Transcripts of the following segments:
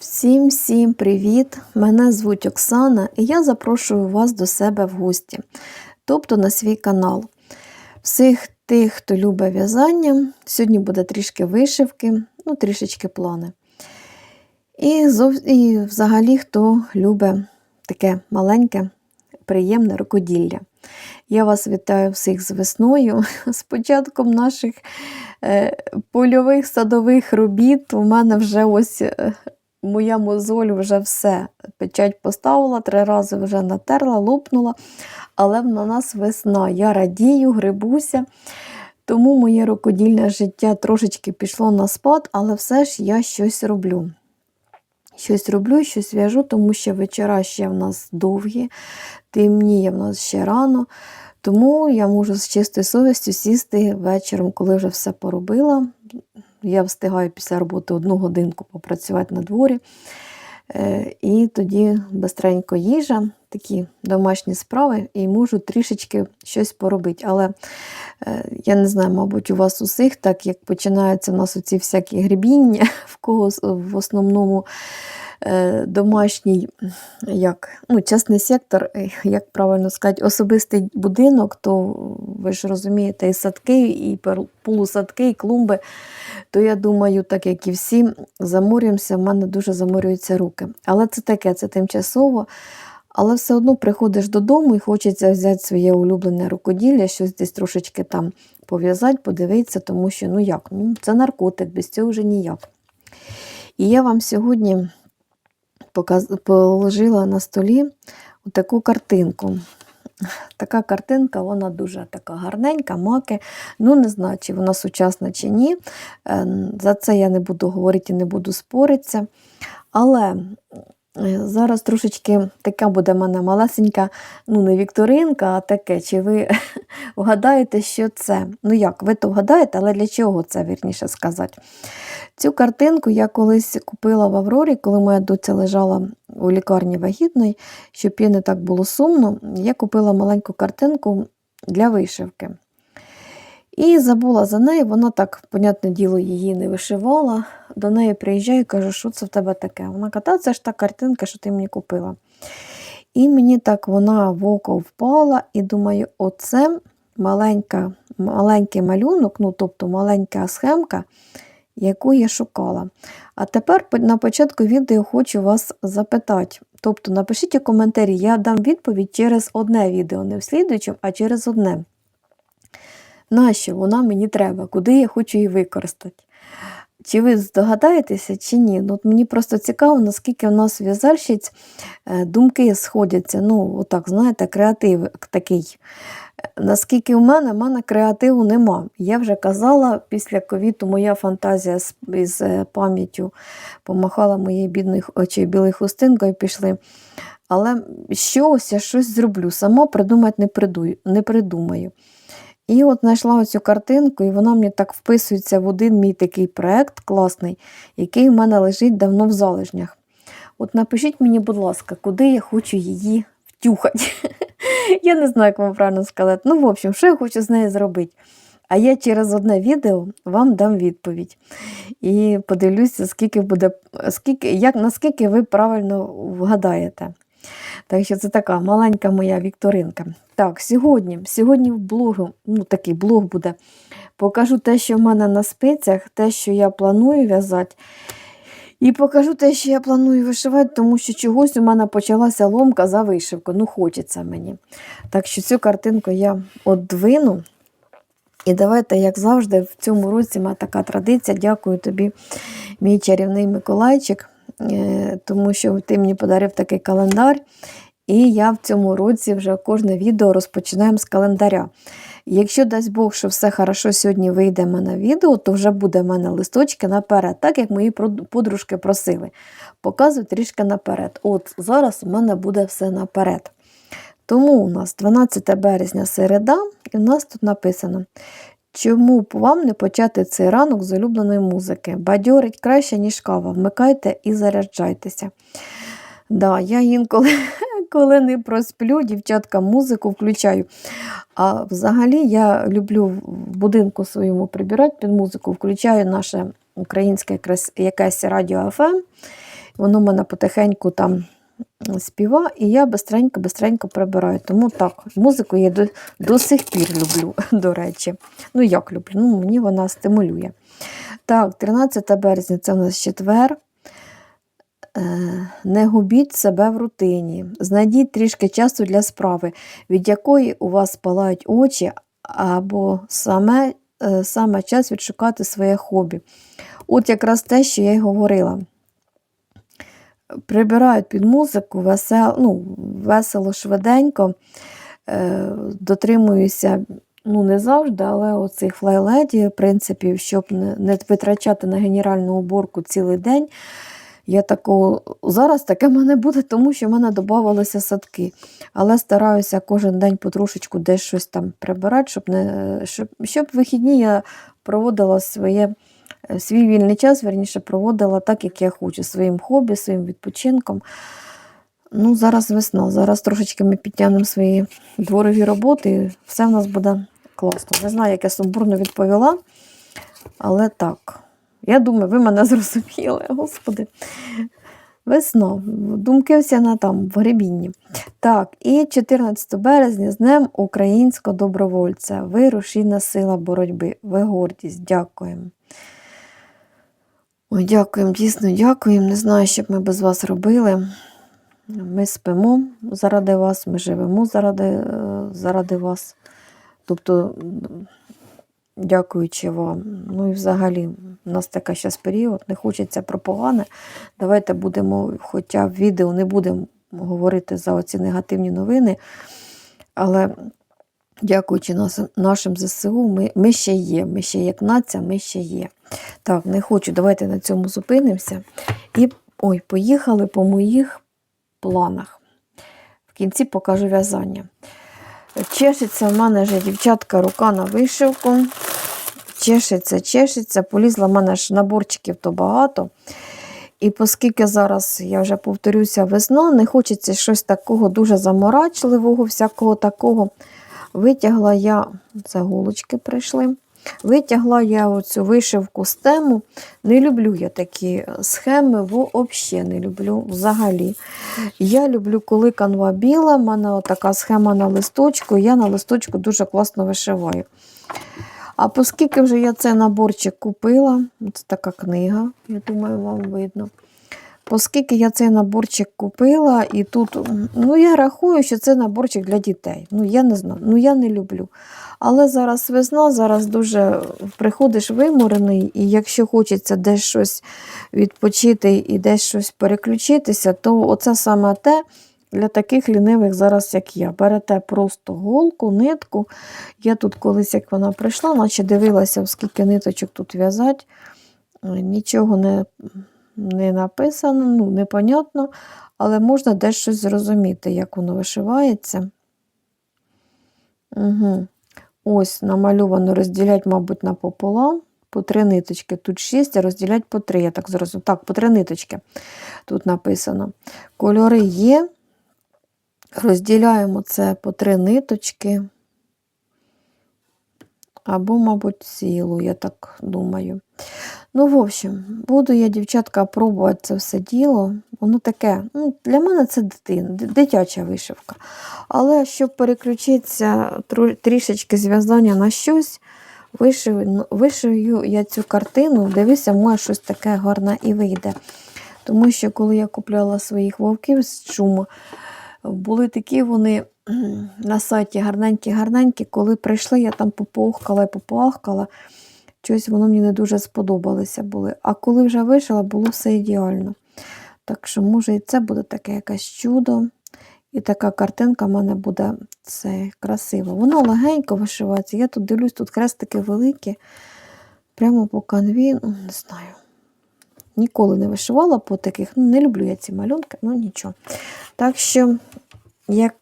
Всім всім привіт! Мене звуть Оксана і я запрошую вас до себе в гості, тобто на свій канал. Всіх тих, хто любить в'язання, сьогодні буде трішки вишивки, ну трішечки плани. І, зов... і взагалі, хто любить таке маленьке, приємне рукоділля. Я вас вітаю всіх з весною, з початком наших е, польових садових робіт. У мене вже ось е, моя мозоль вже все. Печать поставила, три рази вже натерла, лопнула, але на нас весна. Я радію, грибуся. Тому моє рукодільне життя трошечки пішло на спад, але все ж я щось роблю. Щось роблю, щось в'яжу, тому що вечора ще в нас довгі, темніє в нас ще рано. Тому я можу з чистою совістю сісти вечором, коли вже все поробила. Я встигаю після роботи одну годинку попрацювати на дворі. Е, І тоді бистренько їжа, такі домашні справи, і можу трішечки щось поробити. Але е, я не знаю, мабуть, у вас усіх, так як починаються в нас оці всякі грібіння, в кого в основному е, домашній, як, ну, частний сектор, е, як правильно сказати, особистий будинок, то ви ж розумієте, і садки, і полусадки, і клумби, то я думаю, так як і всі, заморюємося, в мене дуже заморюються руки. Але це таке, це тимчасово. Але все одно приходиш додому і хочеться взяти своє улюблене рукоділля, щось десь трошечки там пов'язати, подивитися, тому що ну як, ну це наркотик, без цього вже ніяк. І я вам сьогодні показ... положила на столі таку картинку. Така картинка, вона дуже така гарненька, маки. Ну, не знаю, чи вона сучасна чи ні. Е, За це я не буду говорити, і не буду споритися. Але зараз трошечки така буде в мене малесенька, ну, не вікторинка, а таке, чи ви вгадаєте, що це? Ну як, ви то вгадаєте, але для чого це, вірніше сказати? Цю картинку я колись купила в Аврорі, коли моя доця лежала у лікарні вагітної, щоб їй не так було сумно, я купила маленьку картинку для вишивки. І забула за неї, вона так, понятне діло, її не вишивала. До неї приїжджаю і кажу, що це в тебе таке? Вона каже, це ж та картинка, що ти мені купила. І мені так вона в око впала, і думаю, оце маленька, маленький малюнок, ну тобто маленька схемка, яку я шукала. А тепер на початку відео хочу вас запитати. Тобто напишіть у коментарі, я дам відповідь через одне відео, не в слідуючому, а через одне. Нащо вона мені треба, куди я хочу її використати? Чи ви здогадаєтеся, чи ні? Ну, от Мені просто цікаво, наскільки у нас в'язальщиць думки сходяться. Ну, отак, знаєте, креатив такий. Наскільки в мене, в мене креативу нема. Я вже казала, після ковіту моя фантазія з, з пам'яттю помахала моєю бідною очі білою хустинкою пішли. Але щось я щось зроблю, сама придумати не придумаю. І от знайшла оцю картинку, і вона мені так вписується в один мій такий проєкт класний, який в мене лежить давно в залежнях. От напишіть мені, будь ласка, куди я хочу її втюхати. Я не знаю, як вам правильно сказати. Ну, в общем, що я хочу з нею зробити. А я через одне відео вам дам відповідь. І подивлюся, скільки буде, скільки, як, наскільки ви правильно вгадаєте. Так що це така маленька моя вікторинка. Так, сьогодні сьогодні в блогу, ну такий блог буде, покажу те, що в мене на спицях, те, що я планую в'язати. І покажу те, що я планую вишивати, тому що чогось у мене почалася ломка за вишивку. Ну, хочеться мені. Так що цю картинку я одвину. І давайте, як завжди, в цьому році моя така традиція. Дякую тобі, мій чарівний Миколайчик, тому що ти мені подарив такий календар. І я в цьому році вже кожне відео розпочинаємо з календаря. Якщо дасть Бог, що все хорошо сьогодні вийде в мене відео, то вже буде в мене листочки наперед, так як мої подружки просили. Показую трішки наперед. От зараз у мене буде все наперед. Тому у нас 12 березня середа, і в нас тут написано, чому б вам не почати цей ранок з улюбленої музики. Бадьорить краще, ніж кава. Вмикайте і заряджайтеся. Да, Я інколи коли не просплю, дівчатка, музику включаю. А взагалі я люблю в будинку своєму прибирати під музику, включаю наше українське якесь радіо ФМ. воно в мене потихеньку там співа, і я бистренько-бистренько прибираю. Тому так, музику я до, до сих пір люблю, до речі. Ну, як люблю? Ну, мені вона стимулює. Так, 13 березня це у нас четвер. Е, Не губіть себе в рутині. Знайдіть трішки часу для справи, від якої у вас палають очі, або саме, е, саме час відшукати своє хобі. От якраз те, що я й говорила. Прибирають під музику весело, ну, весело, швиденько, е, дотримуюся ну, не завжди, але оцих флайледі, принципів, щоб не, не витрачати на генеральну уборку цілий день. Я такого, зараз таке в мене буде, тому що в мене додавалися садки. Але стараюся кожен день потрошечку десь щось там прибирати, щоб не, щоб, щоб вихідні я проводила своє, свій вільний час, верніше проводила так, як я хочу, своїм хобі, своїм відпочинком. Ну, Зараз весна, зараз трошечки ми підтягнемо свої дворові роботи, і все в нас буде класно. Не знаю, як я сумбурно відповіла, але так. Я думаю, ви мене зрозуміли, господи. Весна. Думки всі на там, в гребінні. Так, і 14 березня з Днем українського добровольця. Ви рушійна сила боротьби. Ви гордість. Дякуємо. Ой, дякуємо, дійсно дякуємо. Не знаю, що б ми без вас робили. Ми спимо заради вас, ми живемо заради, е, заради вас. Тобто, дякуючи вам. Ну і взагалі, у нас така зараз період, не хочеться про погане. Давайте будемо, хоча в відео не будемо говорити за оці негативні новини, але дякуючи нашим ЗСУ, ми, ми ще є. Ми ще як нація, ми ще є. Так, не хочу, давайте на цьому зупинимося. І ой, поїхали по моїх планах. В кінці покажу в'язання. Чешеться в мене вже дівчатка рука на вишивку. Чешеться, чешеться. Полізла в мене ж наборчиків то багато. І оскільки зараз, я вже повторюся, весна, не хочеться щось такого дуже заморачливого, всякого такого. Витягла я, це голочки прийшли. Витягла я оцю вишивку з тему. Не люблю я такі схеми, взагалі не люблю взагалі. Я люблю, коли канва біла, в мене така схема на листочку, я на листочку дуже класно вишиваю. А оскільки вже я цей наборчик купила, це така книга, я думаю, вам видно. Оскільки я цей наборчик купила, і тут, ну я рахую, що це наборчик для дітей. Ну, я не знаю, ну я не люблю. Але зараз весна, зараз дуже приходиш виморений, і якщо хочеться десь щось відпочити і десь щось переключитися, то оце саме те для таких лінивих зараз, як я. Берете просто голку, нитку. Я тут колись, як вона прийшла, наче дивилася, скільки ниточок тут в'язати. Нічого не не написано, ну, непонятно, але можна десь щось зрозуміти, як воно вишивається. Угу. Ось намальовано розділять, мабуть, напополам. По три ниточки. Тут шість, а розділять по три. Я так зрозумів. Так, по три ниточки тут написано. Кольори є. Розділяємо це по три ниточки. Або, мабуть, цілу, я так думаю. Ну, в общем, буду я, дівчатка, пробувати це все діло. Воно таке, ну, для мене це дитина, дитяча вишивка. Але щоб переключитися трішечки зв'язання на щось, вишив, вишию я цю картину, дивися, може щось таке гарне і вийде. Тому що, коли я купляла своїх вовків з чуму, були такі вони на сайті гарненькі-гарненькі, коли прийшли, я там поповхкала і поплахкала. Щось воно мені не дуже сподобалося були. А коли вже вишила, було все ідеально. Так що, може, і це буде таке якесь чудо. І така картинка в мене буде це красиво. Воно легенько вишивається. Я тут дивлюсь, тут хрестики великі. Прямо по канві, ну, не знаю. Ніколи не вишивала по таких. Ну, не люблю я ці малюнки, ну нічого. Так що, як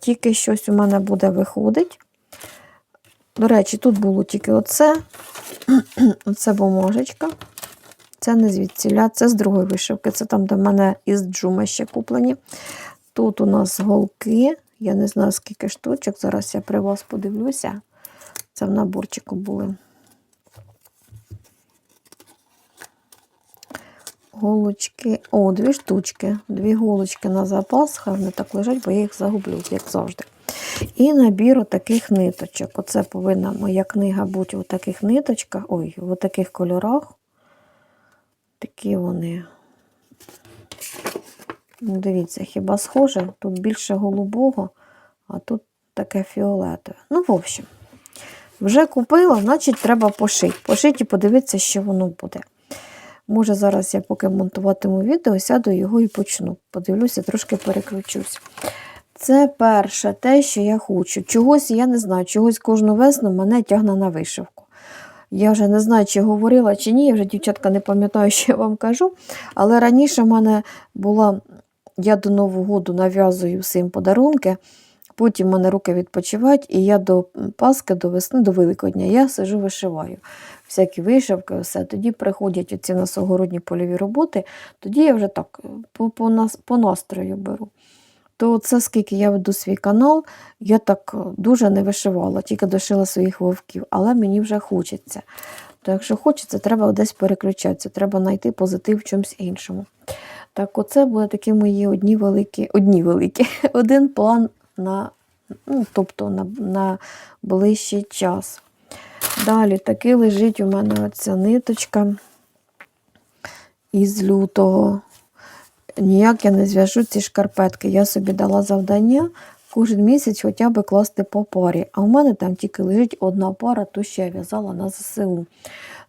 тільки щось у мене буде виходить, до речі, тут було тільки оце, оце бумажечка. Це не звідсіля, це з другої вишивки. Це там, де в мене із джума ще куплені. Тут у нас голки. Я не знаю, скільки штучок. Зараз я при вас подивлюся. Це в наборчику були. Голочки. О, дві штучки. Дві голочки на запас, хай вони так лежать, бо я їх загублю, як завжди. І набір таких ниточок. Оце повинна моя книга бути у таких ниточках, ой, у таких кольорах. Такі вони. Ну, Дивіться, хіба схоже? Тут більше голубого, а тут таке фіолетове. Ну, в общем, вже купила, значить, треба пошити. Пошити і подивитися, що воно буде. Може, зараз я поки монтуватиму відео, сяду його і почну. Подивлюся, трошки переключусь. Це перше те, що я хочу. Чогось я не знаю, чогось кожну весну мене тягне на вишивку. Я вже не знаю, чи говорила, чи ні, я вже, дівчатка, не пам'ятаю, що я вам кажу. Але раніше в мене була, я до Нового року нав'язую всім подарунки, потім в мене руки відпочивають, і я до Пасхи, до весни, до Великодня я сижу вишиваю. Всякі вишивки, все. Тоді приходять оці насогородні польові роботи, тоді я вже так по, по, нас- по настрою беру. То це скільки я веду свій канал, я так е, дуже не вишивала, тільки дошила своїх вовків, але мені вже хочеться. То якщо хочеться, треба десь переключатися, треба знайти позитив в чомусь іншому. Так, оце були такі мої одні великі, одні великі, один план на, ну, тобто на, на ближчий час. Далі таки лежить у мене оця ниточка із лютого. Ніяк я не зв'яжу ці шкарпетки. Я собі дала завдання кожен місяць хоча б класти по парі. А у мене там тільки лежить одна пара, ту, що я в'язала на ЗСУ.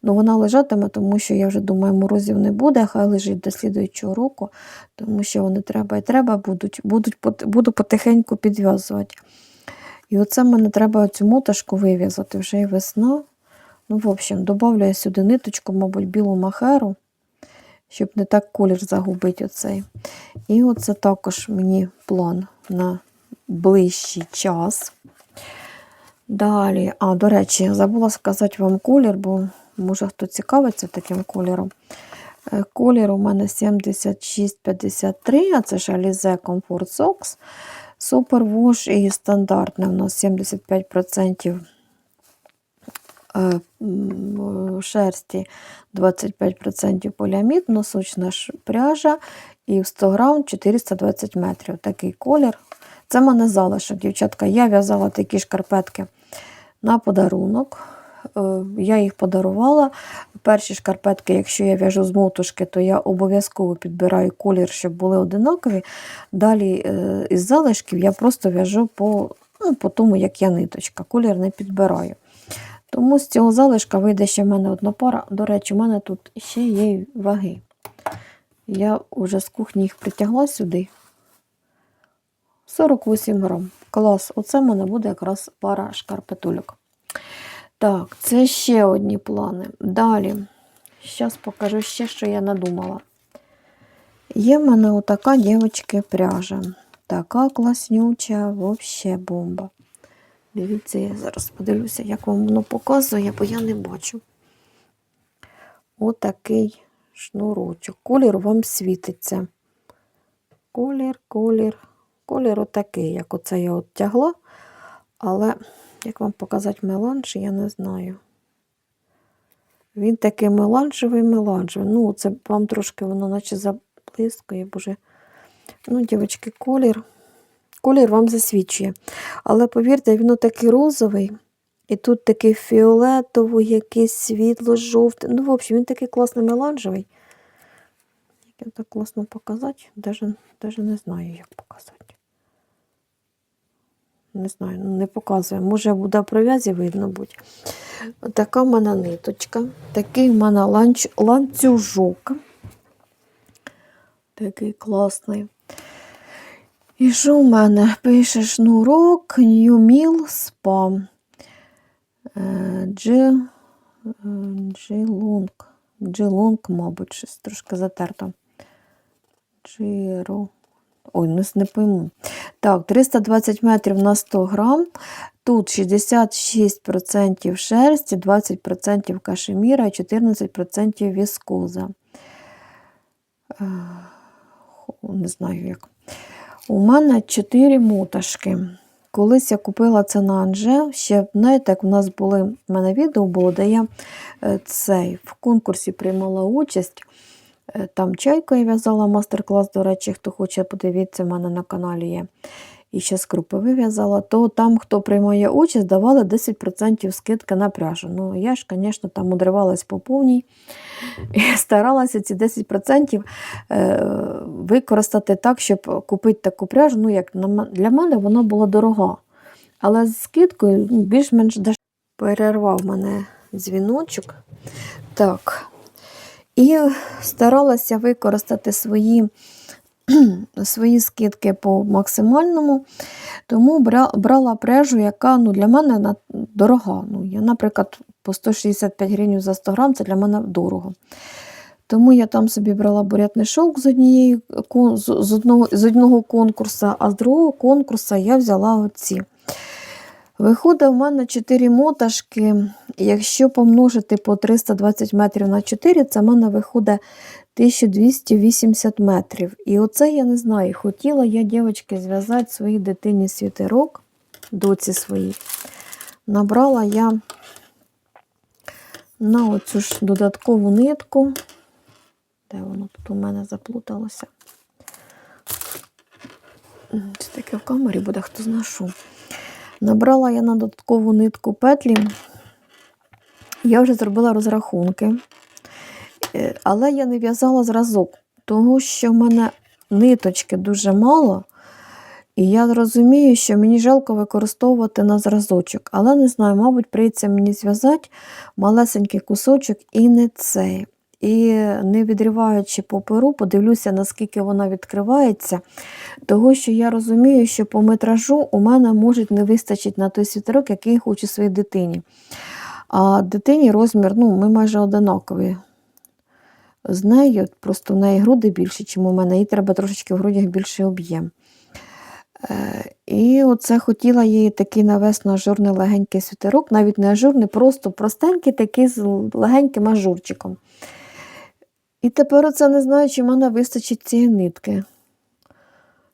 Ну, вона лежатиме, тому що я вже думаю, морозів не буде, хай лежить до слідуючого року, тому що вони треба і треба будуть, будуть буду потихеньку підв'язувати. І оце мене треба цю моташку вив'язати вже і весна. Ну, в общем, добавлю я сюди ниточку, мабуть, білу махеру, щоб не так колір загубити оцей. І оце також мені план на ближчий час. Далі, а, до речі, забула сказати вам колір, бо може хто цікавиться таким кольором. Е, Колір у мене 7653, а це ж Alize Comfort Socks. Super Wash і стандартне у нас 75% е, шерсті, 25% поліамід, носочна пряжа і в 100 грам 420 метрів. Такий колір. Це мене залишок, дівчатка. Я в'язала такі шкарпетки на подарунок. Е, Я їх подарувала. Перші шкарпетки, якщо я в'яжу з мотушки, то я обов'язково підбираю колір, щоб були одинакові. Далі е, із залишків я просто в'яжу по, ну, по тому, як я ниточка. Колір не підбираю. Тому з цього залишка вийде ще в мене одна пара. До речі, у мене тут ще є ваги. Я вже з кухні їх притягла сюди. 48 грам. Клас. Оце в мене буде якраз пара шкарпетульок. Так, це ще одні плани. Далі. Зараз покажу ще, що я надумала. Є в мене отака дівчинка пряжа. Така класнюча, взагалі бомба. Дивіться, я зараз подивлюся, як вам воно показує, бо я не бачу. Отакий шнурочок. Колір вам світиться. Колір, колір, колір отакий, як оце я от тягла. Але, як вам показати меланж, я не знаю. Він такий меланжевий, меланжевий. Ну, це вам трошки воно наче заблискує, боже. Ну, дівчатки, колір. Колір вам засвідчує. Але повірте, він такий розовий. І тут такий фіолетовий, якийсь світло-жовтий. Ну, в общем, він такий класний меланжевий. Як його так класно показати, даже, даже не знаю, як показати. Не знаю, не показує. Може, буде пров'язі видно будь. Така в мене ниточка, такий в мене ланч, ланцюжок. Такий класний. І що в мене? Пише шнурок New Mill Spa. Е, Джи, Джилунг. Джилунг, мабуть, щось трошки затерто. Джиро. Ой, не, не пойму. Так, 320 метрів на 100 грам. Тут 66% шерсті, 20% кашеміра і 14% віскоза. Е, Не знаю як. У мене 4 моташки. Колись я купила це на Анже. Ще, знаєте, як у нас були, в мене відео було, де я е, цей, в конкурсі приймала участь. Е, Там чайку я в'язала мастер-клас, до речі, хто хоче, подивіться, в мене на каналі є. І ще з крупи вив'язала, то там, хто приймає участь, давали 10% скидки на пряжу. Ну, я ж, звісно, там мудривалась по повній і старалася ці 10% е, використати так, щоб купити таку пряжу. Ну, як для мене вона була дорога. Але з скидкою ну, більш-менш. Перервав мене дзвіночок. Так. І старалася використати свої, свої скидки по максимальному, тому брала пряжу, яка ну, для мене дорога. Ну, я, наприклад, по 165 гривень за 100 грам це для мене дорого. Тому я там собі брала бурятний шовк з, однієї, з, одного, з одного конкурсу, а з другого конкурсу я взяла оці. Виходить, у мене 4 моташки. Якщо помножити по 320 метрів на 4, це в мене виходить 1280 метрів. І оце я не знаю. Хотіла я, дівчатки, зв'язати своїй дитині світерок, доці своїй. Набрала я на оцю ж додаткову нитку. Де воно тут у мене заплуталося? Це таке в камері буде, хто знає що. Набрала я на додаткову нитку петлі. Я вже зробила розрахунки, Е, але я не в'язала зразок, тому що в мене ниточки дуже мало. І я розумію, що мені жалко використовувати на зразочок. Але не знаю, мабуть, прийдеться мені зв'язати малесенький кусочок і не цей. І не відриваючи по перу, подивлюся, наскільки вона відкривається. Того, що я розумію, що по метражу у мене може не вистачить на той світерок, який я хочу своїй дитині. А дитині розмір, ну, ми майже одинакові. З нею, просто в неї груди більше, ніж у мене, їй треба трошечки в грудях більший об'єм. Е, І оце хотіла їй такий навести ажурний легенький світерок, навіть не ажурний, просто простенький, такий з легеньким ажурчиком. І тепер оце не знаю, чи в мене вистачить цієї нитки.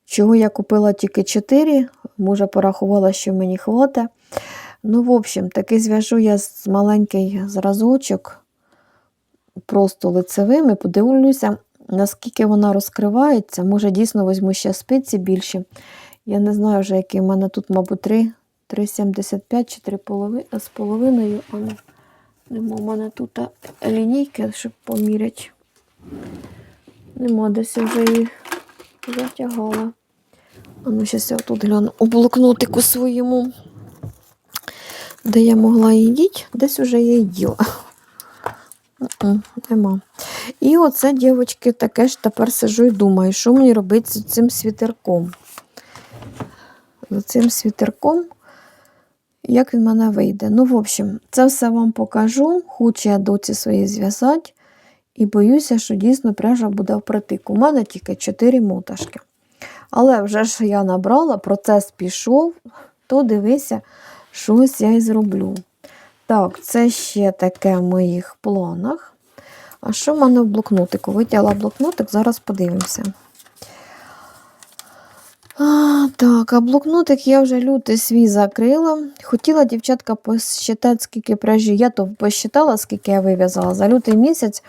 Чого я купила тільки 4, може порахувала, що мені хватить. Ну, в общем, такий зв'яжу я з маленький зразочок, просто лицевим, і подивлюся, наскільки вона розкривається. Може, дійсно візьму ще спиці більші. Я не знаю вже, які в мене тут, мабуть, 3, 3,75 чи 3,5 з половиною. А в мене тут лінійки, щоб поміряти. Нема десь вже її затягала. А ну, зараз я тут гляну у блокнотику своєму, де я могла її десь уже я її. Нема. І оце, дівчатки, таке ж тепер сижу і думаю, що мені робити з цим світерком. З цим світерком, як він мене вийде. Ну, в общем, це все вам покажу. Хочу я доці свої зв'язати. І боюся, що дійсно пряжа буде впритик. У мене тільки 4 моташки. Але вже ж я набрала, процес пішов, то дивися, щось я і зроблю. Так, це ще таке в моїх планах. А що в мене в блокнотику? Витягла блокнотик, зараз подивимося. Так, а блокнотик я вже лютий свій закрила. Хотіла дівчатка посчитати, скільки пряжі. Я то посчитала, скільки я вив'язала. За лютий місяць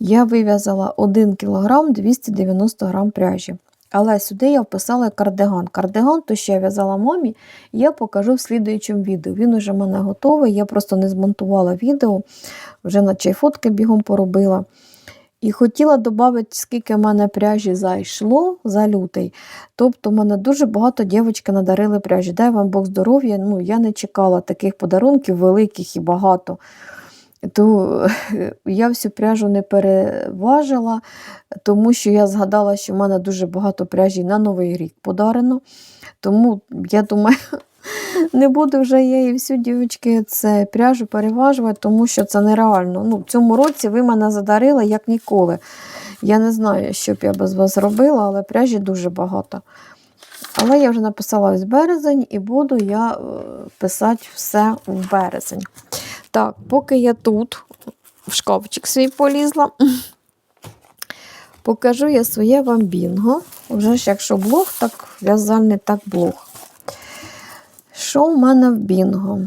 я вив'язала 1 кг 290 грам пряжі. Але сюди я вписала кардиган. Кардиган, то що я в'язала мамі, я покажу в слідуючому відео. Він уже в мене готовий, я просто не змонтувала відео, вже наче й фотки бігом поробила. І хотіла додати, скільки в мене пряжі зайшло за лютий. Тобто, в мене дуже багато дівчатки надарили пряжі. Дай вам Бог здоров'я. Ну, я не чекала таких подарунків великих і багато. То я всю пряжу не переважила, тому що я згадала, що в мене дуже багато пряжі на Новий рік подарено. Тому я думаю, не буду вже я і всю дівчатки це пряжу переважувати, тому що це нереально. Ну, в цьому році ви мене задарили як ніколи. Я не знаю, що б я без вас зробила, але пряжі дуже багато. Але я вже написала ось березень і буду я е, писати все в березень. Так, поки я тут в шкафчик свій полізла, покажу я своє вам бінго. Вже ж якщо блог, так в'язальний, так блог. Що в мене в бінго?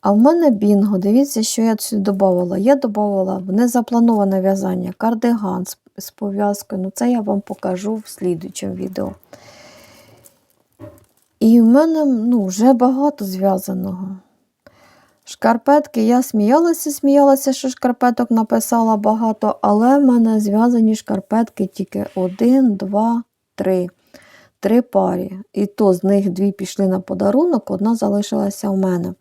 А в мене бінго, дивіться, що я сюди додавала. Я додавала в незаплановане в'язання кардиган з, пов'язкою. Ну, це я вам покажу в слідуючому відео. І в мене ну, вже багато зв'язаного. Шкарпетки, я сміялася, сміялася, що шкарпеток написала багато, але в мене зв'язані шкарпетки тільки один, два, три. Три парі. І то з них дві пішли на подарунок, одна залишилася у мене.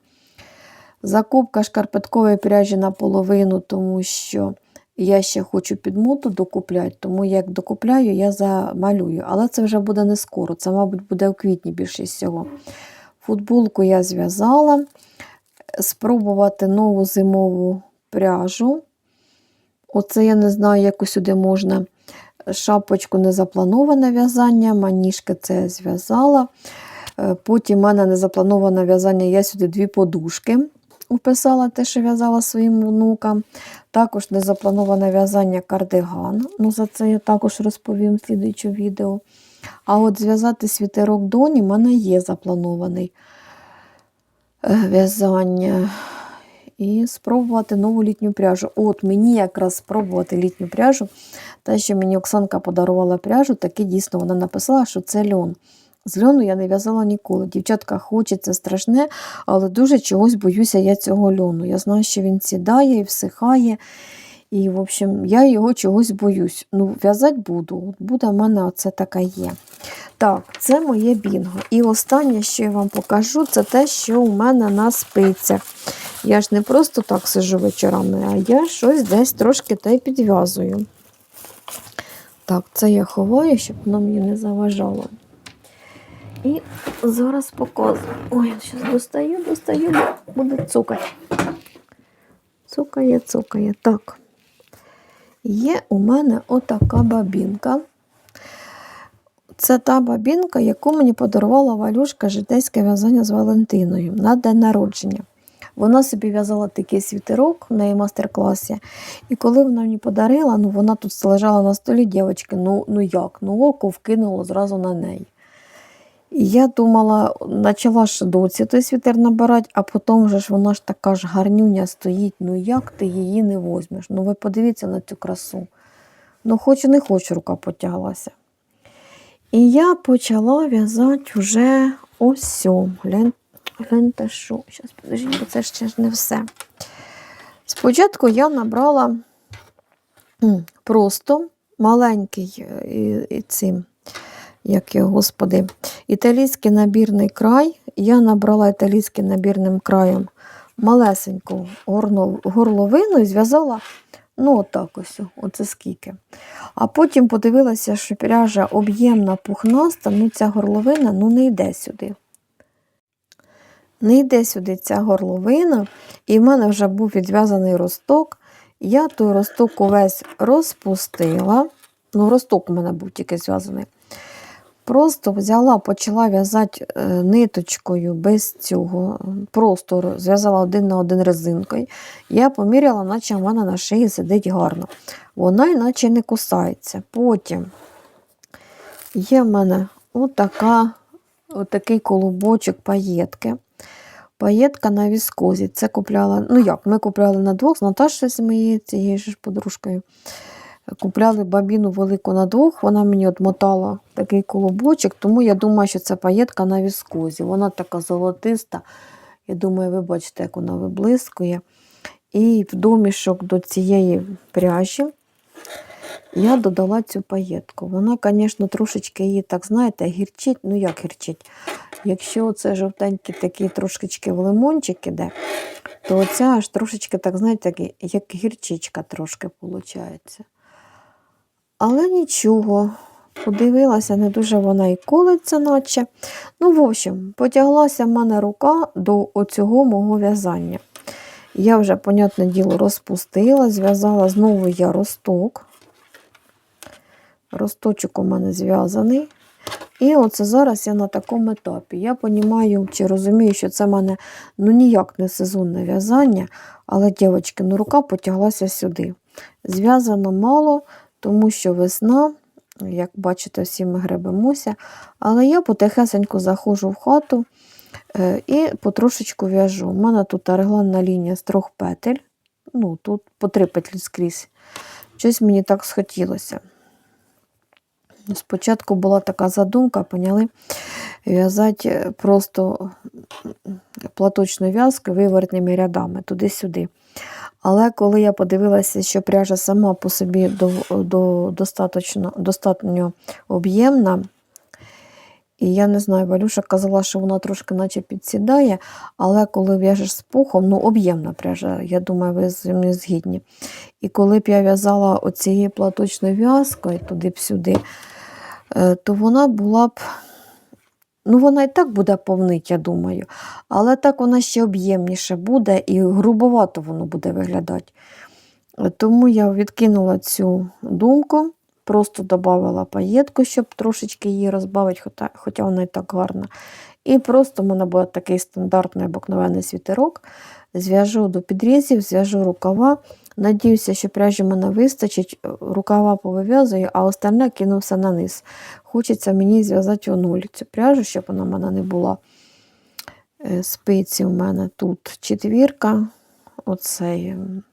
Закупка шкарпеткової пряжі наполовину, тому що я ще хочу підмуту докупляти, тому як докупляю, я замалюю. Але це вже буде не скоро, це, мабуть, буде у квітні більше всього. Футболку я зв'язала. Спробувати нову зимову пряжу. Оце я не знаю, як сюди можна. Шапочку незаплановане в'язання, маніжки це я зв'язала. Е, Потім в мене незаплановане в'язання, я сюди дві подушки вписала те, що в'язала своїм внукам. Також незаплановане в'язання кардиган. Ну, За це я також розповім в слідуючому відео. А от зв'язати світерок доні в мене є запланований е, в'язання. І спробувати нову літню пряжу. От мені якраз спробувати літню пряжу. Те, що мені Оксанка подарувала пряжу, таки дійсно вона написала, що це льон. З льону я не в'язала ніколи. Дівчатка, хочеться страшне, але дуже чогось боюся я цього льону. Я знаю, що він сідає і всихає. І, в общем, я його чогось боюсь. Ну, в'язати буду. От буде в мене оце така є. Так, це моє бінго. І останнє, що я вам покажу, це те, що у мене на спицях. Я ж не просто так сижу вечорами, а я щось десь трошки та й підв'язую. Так, це я ховаю, щоб воно мені не заважало. І зараз показую. Ой, зараз достаю, достаю, буде цукати. Цукає, цукає. Так. Є у мене отака бабінка. Це та бабінка, яку мені подарувала Валюшка житейське в'язання з Валентиною на день народження. Вона собі в'язала такий світерок в неї майстер-класі. І коли вона мені подарила, ну вона тут лежала на столі, дівчатки, ну, ну як? Ну око вкинуло зразу на неї. Я думала, почала ж доці той світер набирати, а потім вже ж вона ж така ж гарнюня стоїть. Ну як ти її не возьмеш? Ну ви подивіться на цю красу. Ну, хоч і не хоч, рука потяглася. І я почала в'язати вже ось. Глянь, гляньте, що. Зараз подождіть, бо це ще ж не все. Спочатку я набрала просто маленький е, і, і цим, як його, господи, італійський набірний край. Я набрала італійським набірним краєм малесеньку горловину і зв'язала ну, отак ось, оце скільки. А потім подивилася, що пряжа об'ємна, пухнаста, ну ця горловина ну, не йде сюди. Не йде сюди ця горловина, і в мене вже був відв'язаний росток. Я той росток увесь розпустила. Ну, росток у мене був тільки зв'язаний. Просто взяла, почала в'язати е, ниточкою без цього. Просто зв'язала один на один резинкою. Я поміряла, наче в мене на шиї сидить гарно. Вона іначе не кусається. Потім є в мене отака, отакий колобочок паєтки. Паєтка на віскозі. Це купляла, ну як, ми купляли на двох з Наташею з моєю цією ж подружкою. Купляли бабіну велику на двох, вона мені отмотала такий колобочок, тому я думаю, що це паєтка на віскозі. Вона така золотиста. Я думаю, ви бачите, як вона виблискує. І в домішок до цієї пряжі я додала цю паєтку. Вона, звісно, трошечки її, так знаєте, гірчить. Ну як гірчить? Якщо це жовтенький такий трошечки в лимончик іде, то оця аж трошечки, так знаєте, як гірчичка трошки виходить. Але нічого, подивилася, не дуже вона і колиться, наче. Ну, в общем, потяглася в мене рука до оцього мого в'язання. Я вже, понятне діло, розпустила, зв'язала знову я росток. Росточок у мене зв'язаний. І оце зараз я на такому етапі. Я розумію, чи розумію, що це в мене ну, ніяк не сезонне в'язання, але, дівчатки, ну, рука потяглася сюди. Зв'язано мало, тому що весна, як бачите, всі ми гребемося. Але я потихесенько заходжу в хату, Е, І потрошечку в'яжу. У мене тут регланна лінія з трьох петель. Ну, тут по три петлі скрізь. Щось мені так схотілося. Спочатку була така задумка, поняли, в'язати просто платочну в'язку виворотними рядами туди-сюди. Але коли я подивилася, що пряжа сама по собі до, до, достатньо, достатньо об'ємна, і я не знаю, Валюша казала, що вона трошки наче підсідає, але коли в'яжеш з пухом, ну об'ємна пряжа, я думаю, ви зі мною згідні. І коли б я в'язала оцією платочною в'язкою туди б сюди, е, то вона була б. Ну, вона і так буде повнить, я думаю. Але так вона ще об'ємніше буде і грубовато воно буде виглядати. Тому я відкинула цю думку, просто додала паєтку, щоб трошечки її розбавити, хоча, вона і так гарна. І просто в мене буде такий стандартний обикновений світерок. Зв'яжу до підрізів, зв'яжу рукава. Надіюся, що пряжі мене вистачить, рукава повив'язую, а остальне кину все на низ. Хочеться мені зв'язати нуль цю пряжу, щоб вона в мене не була. Е, Спиці у мене тут четвірка. Оцей ем,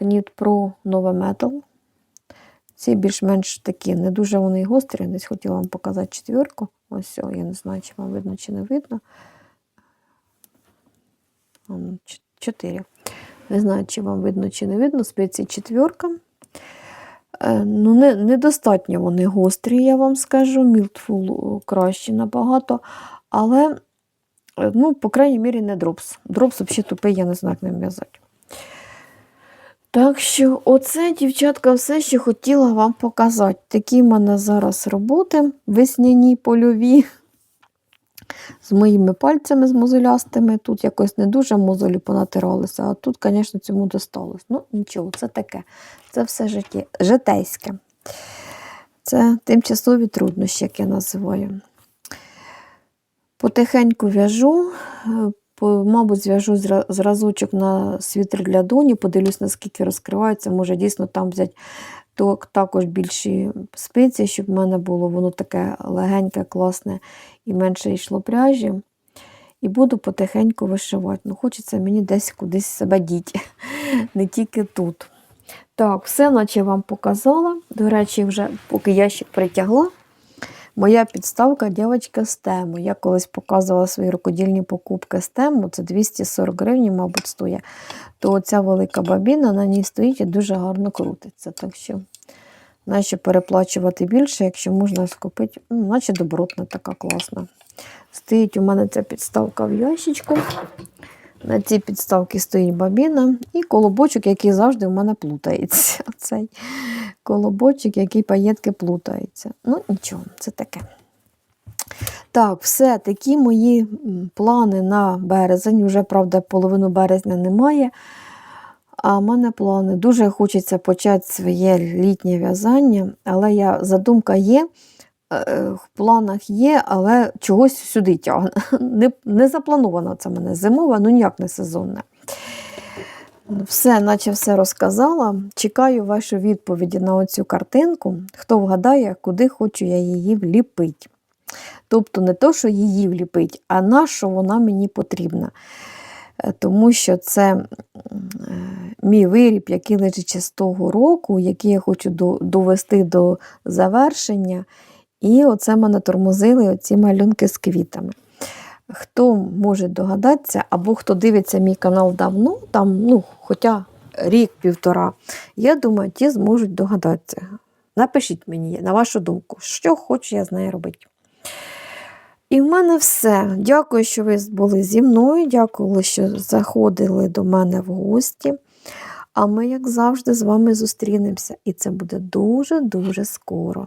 Knit Pro Nova Metal. Ці більш-менш такі, не дуже вони гострі. Десь хотіла вам показати четвірку. Ось, я не знаю, чи вам видно, чи не видно. Чотири. Не знаю, чи вам видно, чи не видно. Спиці четвірка. Е, Ну, не, недостатньо вони гострі, я вам скажу. Мілтфул краще набагато. Але, е, ну, по крайній мірі, не дропс. Дропс взагалі тупий, я не знаю, як ним в'язати. Так що, оце, дівчатка, все, що хотіла вам показати. Такі в мене зараз роботи весняні польові. З моїми пальцями з мозолястими. Тут якось не дуже мозолі понатиралися, а тут, звісно, цьому досталось. Ну, нічого, це таке. Це все житє... житейське. Це тимчасові труднощі, як я називаю. Потихеньку в'яжу, е, мабуть, зв'яжу зразочок на світер для доні, подивлюсь, наскільки розкривається. Може, дійсно там взяти також більші спиці, щоб в мене було воно таке легеньке, класне і менше йшло пряжі. І буду потихеньку вишивати. Ну, хочеться мені десь кудись себе діти, не тільки тут. Так, все, наче вам показала. До речі, вже поки ящик притягла. Моя підставка дівчинка з тему. Я колись показувала свої рукодільні покупки з тему, це 240 гривень, мабуть, стоїть. То оця велика бабіна на ній стоїть і дуже гарно крутиться. Так що, наче переплачувати більше, якщо можна скупити, ну, наче добротна така класна. Стоїть у мене ця підставка в ящичку. На цій підставці стоїть бабіна і колобочок, який завжди у мене плутається. Оцей колобочок, який паєтки плутається. Ну, нічого, це таке. Так, все, такі мої плани на березень. Уже, правда, половину березня немає. А в мене плани. Дуже хочеться почати своє літнє в'язання, але я, задумка є, е, в планах є, але чогось сюди тягне. Не, не заплановано це мене зимове, ну ніяк не сезонне. Все, наче все розказала. Чекаю ваші відповіді на оцю картинку. Хто вгадає, куди хочу я її вліпити. Тобто не то, що її вліпить, а на що вона мені потрібна. Е, Тому що це е, мій виріб, який лежить з того року, який я хочу довести до завершення. І оце мене тормозили оці малюнки з квітами. Хто може догадатися, або хто дивиться мій канал давно, там, ну, хоча рік-півтора, я думаю, ті зможуть догадатися. Напишіть мені, на вашу думку, що хочу я з нею робити. І в мене все. Дякую, що ви були зі мною. Дякую, що заходили до мене в гості. А ми, як завжди, з вами зустрінемося. І це буде дуже-дуже скоро.